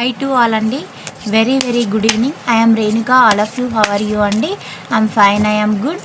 High to all అండి. Very very good evening I'm Renuka all of you how are you అండి? I'm fine I'm good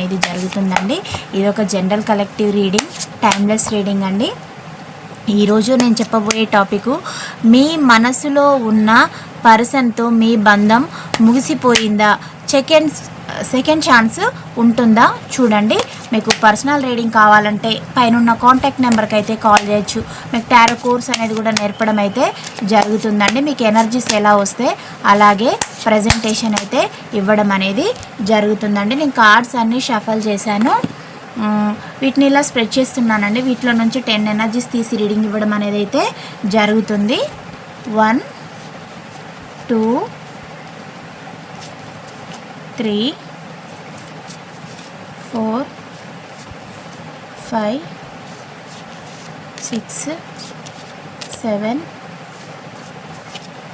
జరుగుతుందండి. ఇది ఒక general collective reading timeless reading అండి. ఈరోజు నేను చెప్పబోయే టాపిక్ మీ మనసులో ఉన్న పర్సన్తో మీ బంధం ముగిసిపోయిందా? సెకండ్ సెకండ్ ఛాన్స్ ఉంటుందా? చూడండి. మీకు పర్సనల్ రీడింగ్ కావాలంటే పైన కాంటాక్ట్ నెంబర్కి అయితే కాల్ చేయొచ్చు. మీకు టారో కోర్స్ అనేది కూడా నేర్పడం అయితే జరుగుతుందండి. మీకు ఎనర్జీస్ ఎలా వస్తే అలాగే ప్రజెంటేషన్ అయితే ఇవ్వడం అనేది జరుగుతుందండి. నేను కార్డ్స్ అన్నీ షఫల్ చేశాను. వీటిని ఇలా స్ప్రెడ్ చేస్తున్నానండి. వీటిలో నుంచి టెన్ ఎనర్జీస్ తీసి రీడింగ్ ఇవ్వడం అనేది అయితే జరుగుతుంది. One two three five, six, seven,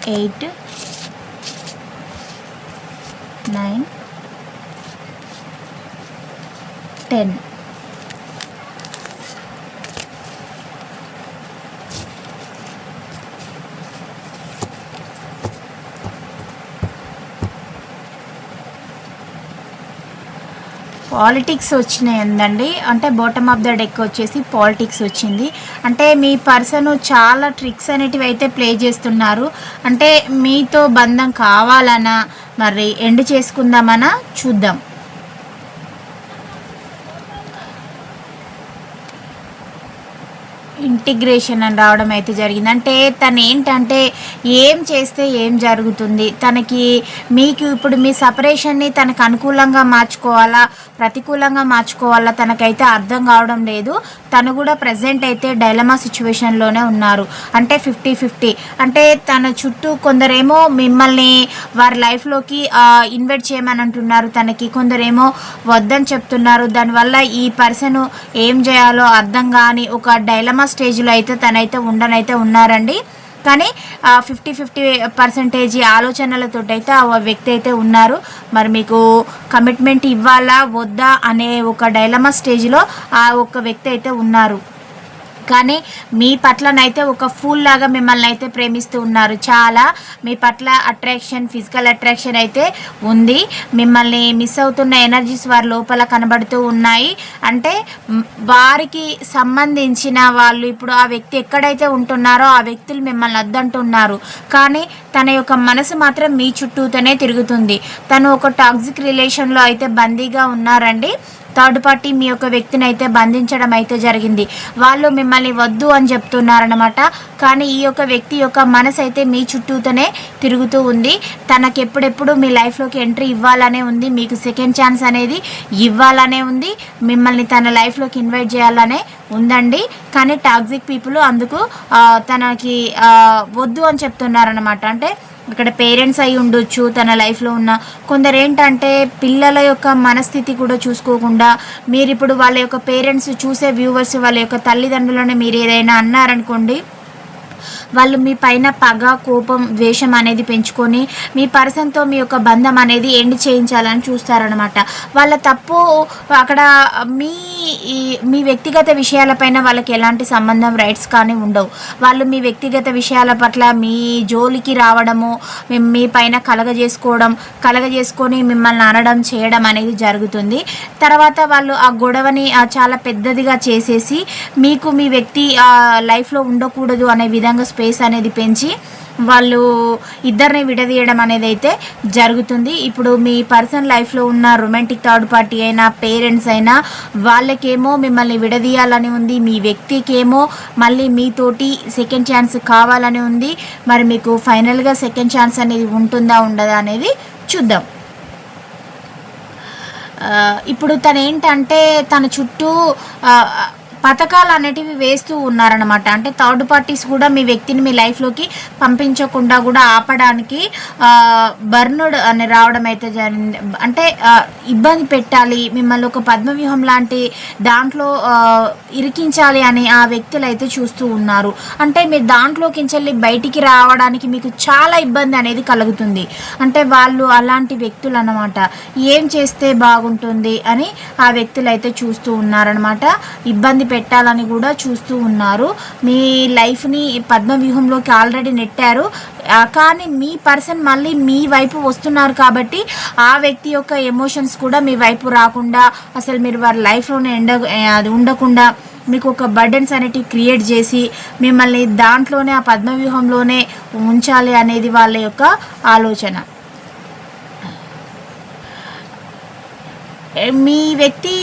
eight, nine, ten. 10. Politics వచ్చినాయి అందండి అంటే బాటమ్ ఆఫ్ ద డెక్ వచ్చేసి పాలిటిక్స్ వచ్చింది. అంటే మీ పర్సన్ చాలా ట్రిక్స్ అనేటివి అయితే ప్లే చేస్తున్నారు. అంటే మీతో బంధం కావాలనా? మరి ఎండ్ చేసుకుందామనా? చూద్దాం. ఇంటిగ్రేషన్ అని రావడం అయితే జరిగింది. అంటే తను ఏంటంటే ఏం చేస్తే ఏం జరుగుతుంది? తనకి మీకు ఇప్పుడు మీ సపరేషన్ని తనకు అనుకూలంగా మార్చుకోవాలా? ప్రతికూలంగా మార్చుకోవాలా? తనకైతే అర్థం కావడం లేదు. తను కూడా ప్రజెంట్ అయితే డైలమా సిచ్యువేషన్లోనే ఉన్నారు. అంటే ఫిఫ్టీ ఫిఫ్టీ అంటే తన చుట్టూ కొందరేమో మిమ్మల్ని వారి లైఫ్లోకి ఇన్వైట్ చేయమని అంటున్నారు. తనకి కొందరేమో వద్దని చెప్తున్నారు. దానివల్ల ఈ పర్సన్ ఏం చేయాలో అర్థం కాని ఒక డైలమా స్టేజ్ స్టేజ్లో అయితే తనైతే ఉండనైతే ఉన్నారండి. కానీ ఫిఫ్టీ ఫిఫ్టీ పర్సెంటేజ్ ఆలోచనలతో అయితే ఆ వ్యక్తి అయితే ఉన్నారు. మరి మీకు కమిట్మెంట్ ఇవ్వాలా వద్దా అనే ఒక డైలమా స్టేజ్లో ఆ ఒక్క వ్యక్తి అయితే ఉన్నారు. కానీ మీ పట్లనైతే ఒక ఫూల్ లాగా మిమ్మల్ని అయితే ప్రేమిస్తూ ఉన్నారు. చాలా మీ పట్ల అట్రాక్షన్ ఫిజికల్ అట్రాక్షన్ అయితే ఉంది. మిమ్మల్ని మిస్ అవుతున్న ఎనర్జీస్ వారి లోపల కనబడుతూ ఉన్నాయి. అంటే వారికి సంబంధించిన వాళ్ళు ఇప్పుడు ఆ వ్యక్తి ఎక్కడైతే ఉంటున్నారో ఆ వ్యక్తులు మిమ్మల్ని వద్దంటున్నారు. కానీ తన యొక్క మనసు మాత్రం మీ చుట్టూతోనే తిరుగుతుంది. తను ఒక టాక్సిక్ రిలేషన్లో అయితే బందీగా ఉన్నారండి. థర్డ్ పార్టీ మీ యొక్క వ్యక్తిని అయితే బంధించడం అయితే జరిగింది. వాళ్ళు మిమ్మల్ని వద్దు అని చెప్తున్నారనమాట కానీ ఈ యొక్క వ్యక్తి యొక్క మనసు అయితే మీ చుట్టూతోనే తిరుగుతూ ఉంది. తనకి ఎప్పుడెప్పుడు మీ లైఫ్లోకి ఎంట్రీ ఇవ్వాలనే ఉంది. మీకు సెకండ్ ఛాన్స్ అనేది ఇవ్వాలనే ఉంది. మిమ్మల్ని తన లైఫ్లోకి ఇన్వైట్ చేయాలనే ఉందండి. కానీ టాక్సిక్ పీపుల్ అందుకు తనకి వద్దు అని చెప్తున్నారనమాట అంటే ఇక్కడ పేరెంట్స్ అయి ఉండొచ్చు తన లైఫ్లో ఉన్న. కొందరు ఏంటంటే పిల్లల యొక్క మనస్థితి కూడా చూసుకోకుండా మీరు ఇప్పుడు వాళ్ళ యొక్క పేరెంట్స్ చూసే వ్యూవర్స్ వాళ్ళ యొక్క తల్లిదండ్రులను మీరు ఏదైనా అన్నారనుకోండి వాళ్ళు మీ పైన పగ కోపం ద్వేషం అనేది పెంచుకొని మీ పర్సన్తో మీ యొక్క బంధం అనేది ఎండ్ చేయించాలని చూస్తారనమాట వాళ్ళ తప్పు అక్కడ మీ ఈ- మీ వ్యక్తిగత విషయాలపైన వాళ్ళకి ఎలాంటి సంబంధం రైట్స్ కానీ ఉండవు. వాళ్ళు మీ వ్యక్తిగత విషయాల పట్ల మీ జోలికి రావడము మీ- పైన కలగజేసుకోవడం కలగజేసుకొని మిమ్మల్ని అనడం చేయడం అనేది జరుగుతుంది. తర్వాత వాళ్ళు ఆ గొడవని చాలా పెద్దదిగా చేసేసి మీకు మీ వ్యక్తి లైఫ్లో ఉండకూడదు అనే విధంగా స్పేస్ అనేది పెంచి వాళ్ళు ఇద్దరిని విడదీయడం అనేది అయితే జరుగుతుంది. ఇప్పుడు మీ పర్సన్ లైఫ్లో ఉన్న రొమాంటిక్ థర్డ్ పార్టీ అయినా పేరెంట్స్ అయినా వాళ్ళకేమో మిమ్మల్ని విడదీయాలని ఉంది. మీ వ్యక్తికేమో మళ్ళీ మీతోటి సెకండ్ ఛాన్స్ కావాలని ఉంది. మరి మీకు ఫైనల్గా సెకండ్ ఛాన్స్ అనేది ఉంటుందా ఉండదా అనేది చూద్దాం. ఇప్పుడు తను ఏంటంటే తన చుట్టూ పథకాలు అనేటివి వేస్తూ ఉన్నారనమాట అంటే థర్డ్ పార్టీస్ కూడా మీ వ్యక్తిని మీ లైఫ్లోకి పంపించకుండా కూడా ఆపడానికి బర్నుడ్ అని రావడం అయితే జరిగింది. అంటే ఇబ్బంది పెట్టాలి మిమ్మల్ని ఒక పద్మవ్యూహం లాంటి దాంట్లో ఇరికించాలి అని ఆ వ్యక్తులు అయితే చూస్తూ ఉన్నారు. అంటే మీరు దాంట్లోకి వెళ్ళి బయటికి రావడానికి మీకు చాలా ఇబ్బంది అనేది కలుగుతుంది. అంటే వాళ్ళు అలాంటి వ్యక్తులు అన్నమాట ఏం చేస్తే బాగుంటుంది అని ఆ వ్యక్తులు అయితే చూస్తూ ఉన్నారనమాట ఇబ్బంది పెట్టాలని కూడా చూస్తూ ఉన్నారు. మీ లైఫ్ని పద్మవ్యూహంలోకి ఆల్రెడీ నెట్టారు. కానీ మీ పర్సన్ మళ్ళీ మీ వైపు వస్తున్నారు కాబట్టి ఆ వ్యక్తి యొక్క ఎమోషన్స్ కూడా మీ వైపు రాకుండా అసలు మీరు వారి లైఫ్లోనే ఎండ అది ఉండకుండా మీకు ఒక బర్డెన్స్ అనేటివి క్రియేట్ చేసి మిమ్మల్ని దాంట్లోనే ఆ పద్మవ్యూహంలోనే ఉంచాలి అనేది వాళ్ళ యొక్క ఆలోచన. మీ వ్యక్తి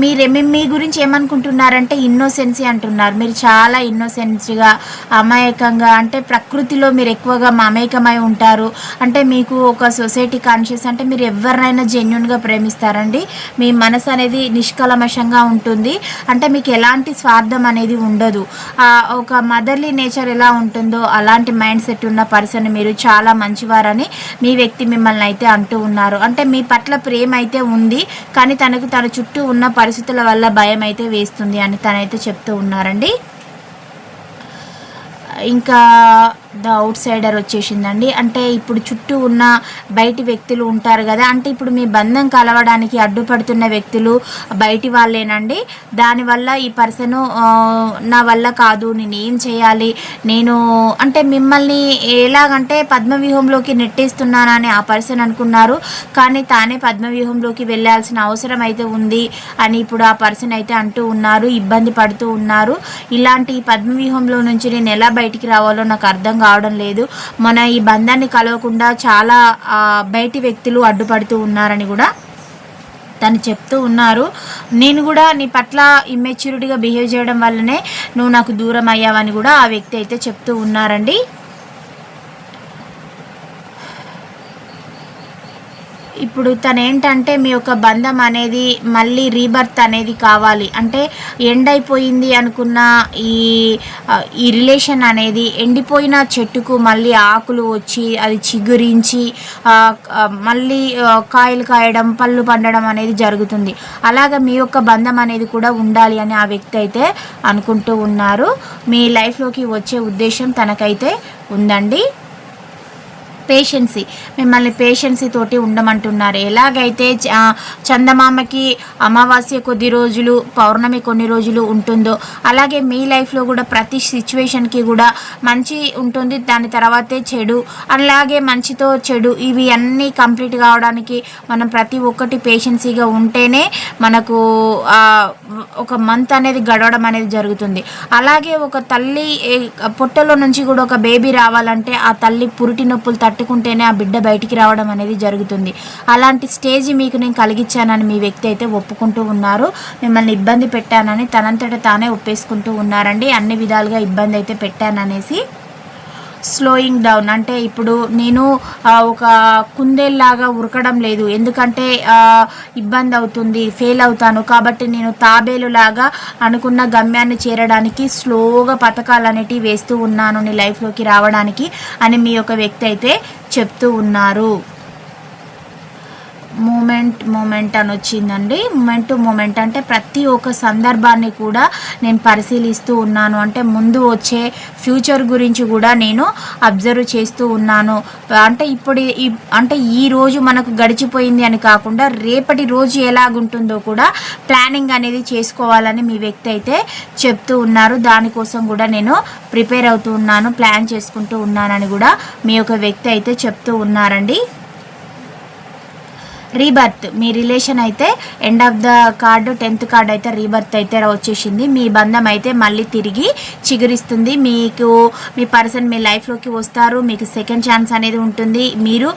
మీరు మీ మీ గురించి ఏమనుకుంటున్నారంటే ఇన్నోసెన్సీ అంటున్నారు. మీరు చాలా ఇన్నోసెన్స్గా అమాయకంగా అంటే ప్రకృతిలో మీరు ఎక్కువగా మమేకమై ఉంటారు. అంటే మీకు ఒక సొసైటీ కాన్షియస్ అంటే మీరు ఎవరినైనా జెన్యున్గా ప్రేమిస్తారండి. మీ మనసు అనేది నిష్కలమషంగా ఉంటుంది. అంటే మీకు ఎలాంటి స్వార్థం అనేది ఉండదు. ఒక మదర్లీ నేచర్ ఎలా ఉంటుందో అలాంటి మైండ్ సెట్ ఉన్న పర్సన్ మీరు చాలా మంచివారని మీ వ్యక్తి మిమ్మల్ని అయితే అంటూ ఉన్నారు. అంటే మీ పట్ల ప్రేమ అయితే ఉంది కానీ తనకు తన చుట్టూ ఉన్న పరిస్థితుల వల్ల భయం అయితే వేస్తుంది అని తనైతే చెప్తూ ఉన్నారండి. ఇంకా ద అవుట్ సైడర్ వచ్చేసిందండి. అంటే ఇప్పుడు చుట్టూ ఉన్న బయటి వ్యక్తులు ఉంటారు కదా అంటే ఇప్పుడు మీ బంధం కలవడానికి అడ్డుపడుతున్న వ్యక్తులు బయటి వాళ్ళేనండి. దానివల్ల ఈ పర్సన్ నా వల్ల కాదు నేను ఏం చేయాలి నేను అంటే మిమ్మల్ని ఎలాగంటే పద్మవ్యూహంలోకి నెట్టేస్తున్నానని ఆ పర్సన్ అనుకున్నారు. కానీ తానే పద్మవ్యూహంలోకి వెళ్ళాల్సిన అవసరం అయితే ఉంది అని ఇప్పుడు ఆ పర్సన్ అయితే అంటూ ఉన్నారు ఇబ్బంది పడుతూ ఉన్నారు. ఇలాంటి పద్మవ్యూహంలో నుంచి నేను ఎలా బయటికి రావాలో నాకు అర్థం కావడం లేదు. మన ఈ బంధాన్ని కలవకుండా చాలా బయటి వ్యక్తులు అడ్డుపడుతూ ఉన్నారని కూడా తను చెప్తూ ఉన్నారు. నేను కూడా నీ పట్ల ఇమ్మెచ్యూరిటీగా బిహేవ్ చేయడం వల్లనే నువ్వు నాకు దూరం అయ్యావని కూడా ఆ వ్యక్తి అయితే చెప్తూ ఉన్నారండి. ఇప్పుడు తను ఏంటంటే మీ యొక్క బంధం అనేది మళ్ళీ రీబర్త్ అనేది కావాలి. అంటే ఎండ్ అయిపోయింది అనుకున్న ఈ ఈ రిలేషన్ అనేది ఎండిపోయిన చెట్టుకు మళ్ళీ ఆకులు వచ్చి అది చిగురించి మళ్ళీ కాయలు కాయడం పళ్ళు పండడం అనేది జరుగుతుంది. అలాగ మీ యొక్క బంధం అనేది కూడా ఉండాలి అని ఆ వ్యక్తి అయితే అనుకుంటూ ఉన్నారు. మీ లైఫ్లోకి వచ్చే ఉద్దేశం తనకైతే ఉందండి. పేషెన్సీ మిమ్మల్ని పేషెన్సీ తోటి ఉండమంటున్నారు. ఎలాగైతే చందమామకి అమావాస్య కొద్ది రోజులు పౌర్ణమి కొన్ని రోజులు ఉంటుందో అలాగే మీ లైఫ్లో కూడా ప్రతి సిచ్యువేషన్కి కూడా మంచి ఉంటుంది దాని తర్వాతే చెడు అలాగే మంచితో చెడు ఇవి అన్నీ కంప్లీట్ కావడానికి మనం ప్రతి ఒక్కటి పేషెన్సీగా ఉంటేనే మనకు ఒక మంత్ అనేది గడవడం అనేది జరుగుతుంది. అలాగే ఒక తల్లి పొట్టలో నుంచి కూడా ఒక బేబీ రావాలంటే ఆ తల్లి పురిటి నొప్పులు తట్టుకుంటేనే ఆ బిడ్డ బయటికి రావడం అనేది జరుగుతుంది. అలాంటి స్టేజ్ మీకు నేను కలిగించానని మీ వ్యక్తి అయితే ఒప్పుకుంటూ ఉన్నారు. మిమ్మల్ని ఇబ్బంది పెట్టానని తనంతట తానే ఒప్పేసుకుంటూ ఉన్నారండి. అన్ని విధాలుగా ఇబ్బంది అయితే పెట్టాననేసి స్లోయింగ్ డౌన్ అంటే ఇప్పుడు నేను ఒక కుందేల్లాగా ఉరకడం లేదు. ఎందుకంటే ఇబ్బంది అవుతుంది ఫెయిల్ అవుతాను. కాబట్టి నేను తాబేలులాగా అనుకున్న గమ్యాన్ని చేరడానికి స్లోగా పథకాలు అనేటివి వేస్తూ ఉన్నాను నీ లైఫ్లోకి రావడానికి అని మీ యొక్క వ్యక్తి అయితే చెప్తూ ఉన్నారు. మూమెంట్ మూమెంట్ అని వచ్చిందండి. మూమెంట్ టు మూమెంట్ అంటే ప్రతి ఒక్క సందర్భాన్ని కూడా నేను పరిశీలిస్తూ ఉన్నాను. అంటే ముందు వచ్చే ఫ్యూచర్ గురించి కూడా నేను అబ్జర్వ్ చేస్తూ ఉన్నాను. అంటే ఇప్పుడు అంటే ఈ రోజు మనకు గడిచిపోయింది అని కాకుండా రేపటి రోజు ఎలాగుంటుందో కూడా ప్లానింగ్ అనేది చేసుకోవాలని మీ వ్యక్తి అయితే చెప్తూ ఉన్నారు. దానికోసం కూడా నేను ప్రిపేర్ అవుతూ ఉన్నాను ప్లాన్ చేసుకుంటూ ఉన్నానని కూడా మీ యొక్క వ్యక్తి అయితే చెప్తూ ఉన్నారండి. రీబర్త్ మీ రిలేషన్ అయితే end of the card tenth card అయితే రీబర్త్ అయితే వచ్చేసింది. మీ బంధం అయితే మళ్ళీ తిరిగి చిగురిస్తుంది. మీకు మీ పర్సన్ మీ లైఫ్లోకి వస్తారు. మీకు సెకండ్ ఛాన్స్ అనేది ఉంటుంది. మీరు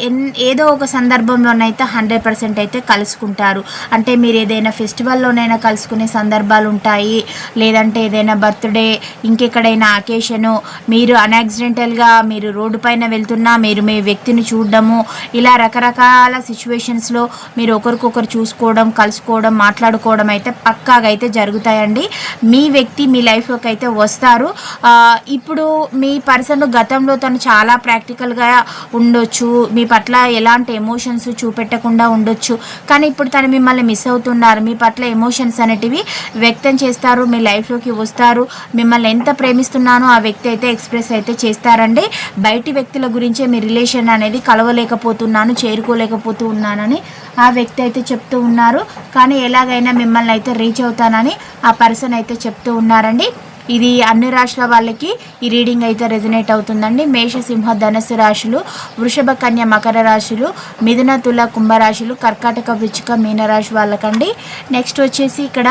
ఎన్- ఏదో ఒక సందర్భంలోనైతే హండ్రెడ్ పర్సెంట్ అయితే కలుసుకుంటారు. అంటే మీరు ఏదైనా ఫెస్టివల్లోనైనా కలుసుకునే సందర్భాలు ఉంటాయి. లేదంటే ఏదైనా బర్త్డే ఇంకెక్కడైనా అకేషను మీరు అన్యాక్సిడెంటల్గా మీరు రోడ్డు పైన వెళ్తున్నా మీరు మీ వ్యక్తిని చూడడము ఇలా రకరకాల సిచ్యువేషన్ సిచ్యువేషన్స్లో మీరు ఒకరికొకరు చూసుకోవడం కలుసుకోవడం మాట్లాడుకోవడం అయితే పక్కాగా అయితే జరుగుతాయండి. మీ వ్యక్తి మీ లైఫ్లోకి అయితే వస్తారు. ఇప్పుడు మీ పర్సన్ గతంలో తను చాలా ప్రాక్టికల్గా ఉండొచ్చు. మీ పట్ల ఎలాంటి ఎమోషన్స్ చూపెట్టకుండా ఉండొచ్చు. కానీ ఇప్పుడు తను మిమ్మల్ని మిస్ అవుతున్నారు. మీ పట్ల ఎమోషన్స్ అనేటివి వ్యక్తం చేస్తారు. మీ లైఫ్లోకి వస్తారు. మిమ్మల్ని ఎంత ప్రేమిస్తున్నానో ఆ వ్యక్తి అయితే ఎక్స్ప్రెస్ అయితే చేస్తారండి. బయటి వ్యక్తుల గురించే మీ రిలేషన్ అనేది కలవలేకపోతున్నాను చేరుకోలేకపోతూ ఉన్నానని ఆ వ్యక్తి అయితే చెప్తూ ఉన్నారు. కానీ ఎలాగైనా మిమ్మల్ని అయితే రీచ్ అవుతానని ఆ పర్సన్ అయితే చెప్తూ ఉన్నారండి. ఇది అన్ని రాశుల వాళ్ళకి ఈ రీడింగ్ అయితే రెజనేట్ అవుతుందండి. మేష సింహ ధనస్సు రాశులు వృషభ కన్య మకర రాశులు మిథున తుల కుంభరాశులు కర్కాటక వృచ్చిక మీనరాశి వాళ్ళకండి. నెక్స్ట్ వచ్చేసి ఇక్కడ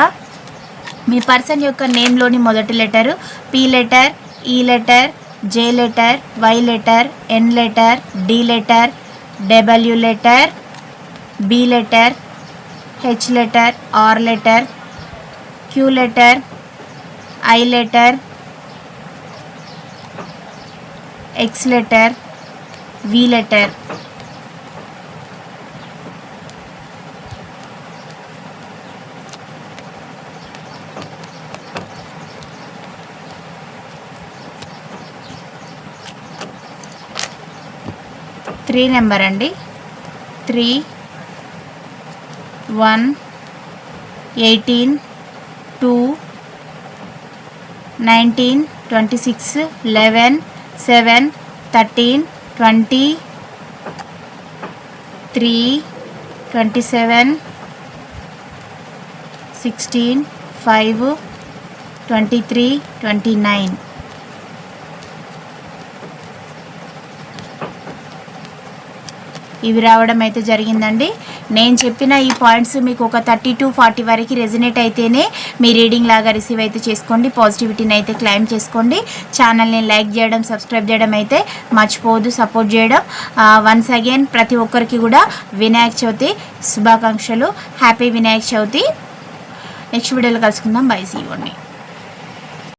మీ పర్సన్ యొక్క నేమ్లోని మొదటి letter P letter E letter J letter Y letter N letter D letter W letter B letter H letter R letter Q letter I letter X letter V letter three number అండి. Three 1 18 2 19 26 11 7 13 20 3 27 16 5 23 29 ఇవి రావడం అయితే జరిగిందండి. నేను చెప్పిన ఈ points మీకు ఒక థర్టీ టు ఫార్టీ వరకు రెజినేట్ అయితేనే మీ రీడింగ్ లాగా రిసీవ్ అయితే చేసుకోండి. పాజిటివిటీని అయితే క్లైమ్ చేసుకోండి. ఛానల్ని లైక్ చేయడం సబ్స్క్రైబ్ చేయడం అయితే మర్చిపోవద్దు. సపోర్ట్ చేయడం. వన్స్ అగైన్ ప్రతి ఒక్కరికి కూడా వినాయక చవితి శుభాకాంక్షలు. హ్యాపీ వినాయక చవితి. నెక్స్ట్ వీడియోలో కలుసుకుందాం. బై సీ ఇవ్వండి